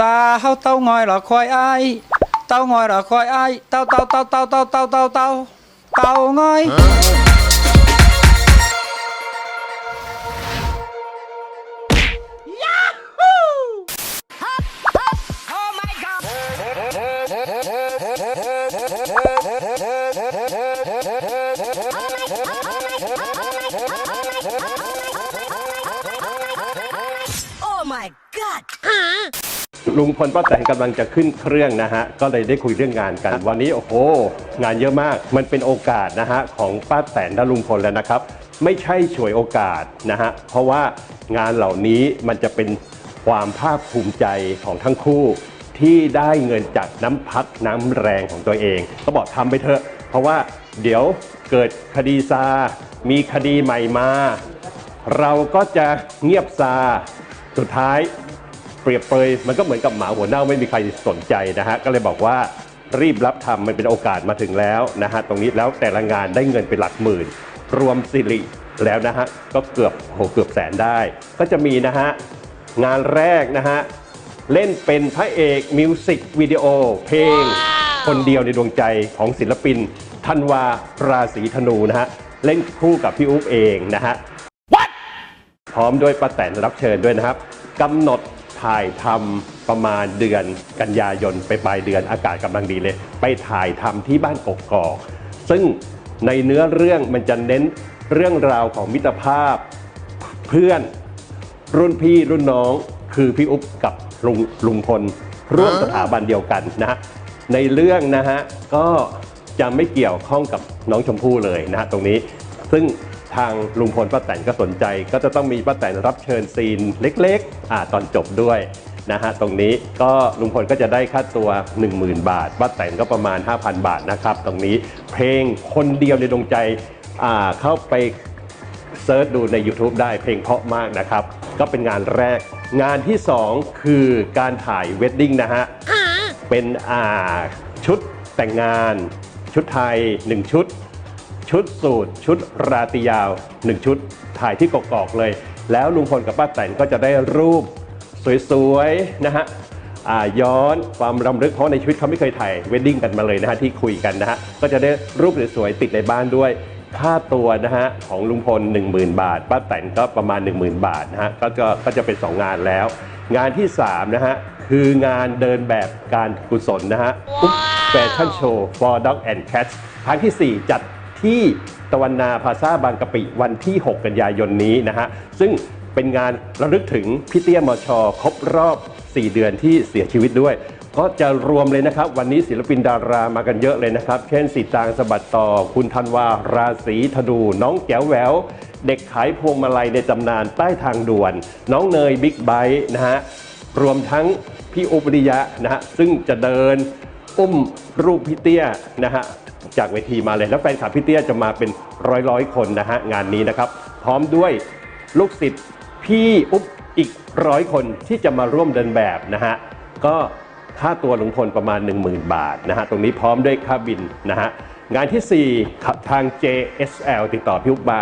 สาวเต้างอยหรอคอยอ้ายเต้างอย ลุงพลป้าแตนกำลังจะขึ้นเครื่องนะฮะ ก็เลยได้คุยเรื่องงานกัน วันนี้โอ้โห งานเยอะมาก มันเป็นโอกาสนะฮะของป้าแตนและลุงพลแล้วนะครับ ไม่ใช่ฉวยโอกาสนะฮะ เพราะว่างานเหล่านี้มันจะเป็นความภาคภูมิใจของทั้งคู่ที่ได้เงินจากน้ำพักน้ำแรงของตัวเอง ก็บอกทำไปเถอะ เพราะว่าเดี๋ยวเกิดคดีซา มีคดีใหม่มา เราก็จะเงียบซา สุดท้าย เปรียบเปรยมันก็เหมือนกับหมาหัวเน่าไม่มีใครสนใจนะฮะก็เลยบอกว่ารีบรับทำมันเป็นโอกาสมาถึงแล้วนะฮะตรงนี้แล้วแต่ละงานได้เงินเป็นหลักหมื่น รวมสิริแล้วนะฮะก็เกือบโหเกือบแสนได้ ก็จะมีนะฮะงานแรกนะฮะเล่นเป็นพระเอกมิวสิกวิดีโอเพลง คนเดียวในดวงใจของศิลปินธันวาราศีธนูนะฮะเล่นคู่กับพี่อุ๊บเองนะฮะพร้อมด้วยป้าแตนรับเชิญด้วยนะครับกำหนด ถ่ายทำประมาณเดือนกันยายนไปปลายเดือนอากาศกำลังดีเลย ไปถ่ายทำที่บ้านกกอกซึ่งในเนื้อเรื่องมันจะเน้นเรื่องราวของมิตรภาพ เพื่อนรุ่นพี่รุ่นน้องคือพี่อุ๊บกับลุงลุงพลร่วมสถาบันเดียวกันนะฮะในเรื่องนะฮะก็จะไม่เกี่ยวข้องกับน้องชมพู่เลยนะฮะตรงนี้ ซึ่ง ทางลุงพลป้าแตนก็สนใจ ก็จะต้องมีป้าแตนรับเชิญซีนเล็กๆอ่าตอนจบด้วยนะฮะตรงนี้ก็ลุงพลก็จะได้ค่าตัว 10,000 บาทป้าแตนก็ประมาณ 5,000 บาทนะครับ ตรงนี้เพลงคนเดียวในดวงใจอ่าเข้าไปเซิร์ชดูใน YouTube ได้เพลงเพราะมากนะครับ ก็เป็นงานแรก งานที่ 2 คือการถ่ายเวดดิ้งนะฮะเป็นอ่าชุดแต่งงานชุดไทย 1 ชุด ชุดสูทชุดราตรียาว 1 ชุดถ่ายที่กกอกเลย แล้วลุงพลกับป้าแตนก็จะได้รูปสวยๆนะฮะย้อนความรำลึกเพราะในชีวิตเขาไม่เคยถ่ายเวดดิ้งกันมาเลยนะฮะที่คุยกันนะฮะก็จะได้รูปสวยๆติดในบ้านด้วยค่าตัวนะฮะของลุงพล 10,000 บาท ป้าแตนก็ประมาณ 10,000 บาทนะฮะก็จะก็จะเป็น 2 งานแล้ว งานที่ 3 นะฮะ คืองานเดินแบบการกุศลนะฮะแฟชั่นโชว์ for dog and cats ครั้งที่ 4 จัด ที่ตะวันนาพาซาบางกะปิวันที่ 6 กันยายนนี้นะฮะ ซึ่งเป็นงานระลึกถึงพี่เตี้ยมช ครบรอบ 4 เดือนที่เสียชีวิตด้วย ก็จะรวมเลยนะครับ วันนี้ศิลปินดารามากันเยอะเลยนะครับ เช่นสีตางสบัดต่อ คุณธันวา ราศีธนู น้องแก้วแหวว เด็กขายพวงมาลัยในตำนานใต้ทางด่วน น้องเนยบิ๊กไบค์นะฮะ รวมทั้งพี่อุปริยะนะฮะ ซึ่งจะเดินอุ้มรูปพี่เตี้ยนะฮะ จากเวทีมาเลย แล้วแฟนคลับพี่เตี้ยจะมาเป็นร้อยร้อยๆ คนนะฮะงานนี้นะครับ พร้อมด้วยลูกศิษย์พี่อุ๊บอีกร้อยคนที่จะมาร่วมเดินแบบนะฮะก็ค่าตัวลุงพลประมาณ 10,000 บาทนะฮะตรงนี้พร้อมด้วยค่าบินนะฮะงานทีสี่4 ขับทาง JSL ติดต่อพี่อุ๊บมา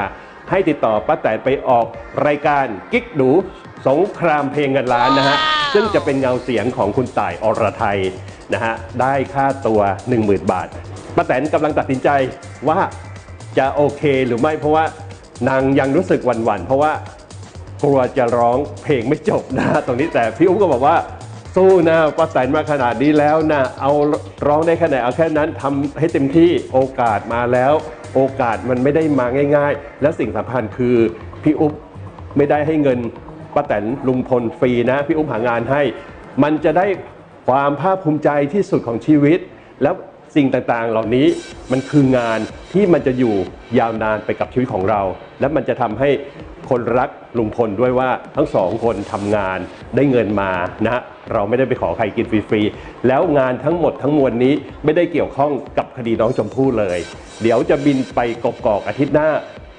ให้ติดต่อป้าแตนไปออกรายการกิ๊กดูสงครามเพลงเงินล้านนะฮะซึ่งจะเป็นเงาเสียงของคุณต่ายอรไทยนะฮะได้ค่าตัว 10,000 บาท ป้าแตนกำลังตัดสินใจว่าจะโอเคหรือไม่เพราะว่านางยังรู้สึกหวั่นๆเพราะว่ากลัวจะร้องเพลงไม่จบนะตรงนี้แต่พี่อุ้มก็บอกว่าสู้นะป้าแตนมาขนาดนี้แล้วนะเอาร้องได้แค่ไหนเอาแค่นั้นทำให้เต็มที่โอกาสมาแล้ว โอกาสมันไม่ได้มาง่าย ๆ และสิ่งสำคัญคือพี่อุ๊บไม่ได้ให้เงินป้าแตนลุงพลฟรีนะ พี่อุ๊บหางานให้ มันจะได้ความภาคภูมิใจที่สุดของชีวิต แล้ว สิ่งต่างๆ เหล่านี้มันคืองานที่มันจะอยู่ยาวนานไปกับชีวิตของเรา และมันจะทำให้คนรักลุงพลด้วยว่าทั้งสองคนทำงานได้เงินมานะฮะเราไม่ได้ไปขอใครกินฟรีๆแล้วงานทั้งหมดทั้งมวลนี้ไม่ได้เกี่ยวข้องกับคดีน้องชมพู่เลย เดี๋ยวจะบินไปกกอกอาทิตย์หน้า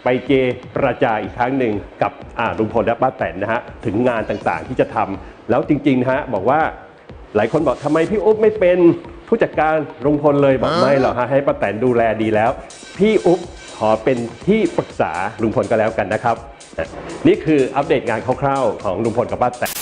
ไปเจประจาอีกครั้งหนึ่งกับลุงพลและป้าแตนนะฮะถึงงานต่างๆที่จะทำแล้วจริงๆนะฮะบอกว่าหลายคนบอกทำไมพี่อุ๊บไม่เป็น ผู้จัดการลุงพลเลยบอกไม่หรอกฮะให้ป้าแตนดูแลดีแล้ว พี่อุ๊บขอเป็นที่ปรึกษาลุงพลก็แล้วกันนะครับ นี่คืออัปเดตงานคร่าวๆของลุงพลกับป้าแตน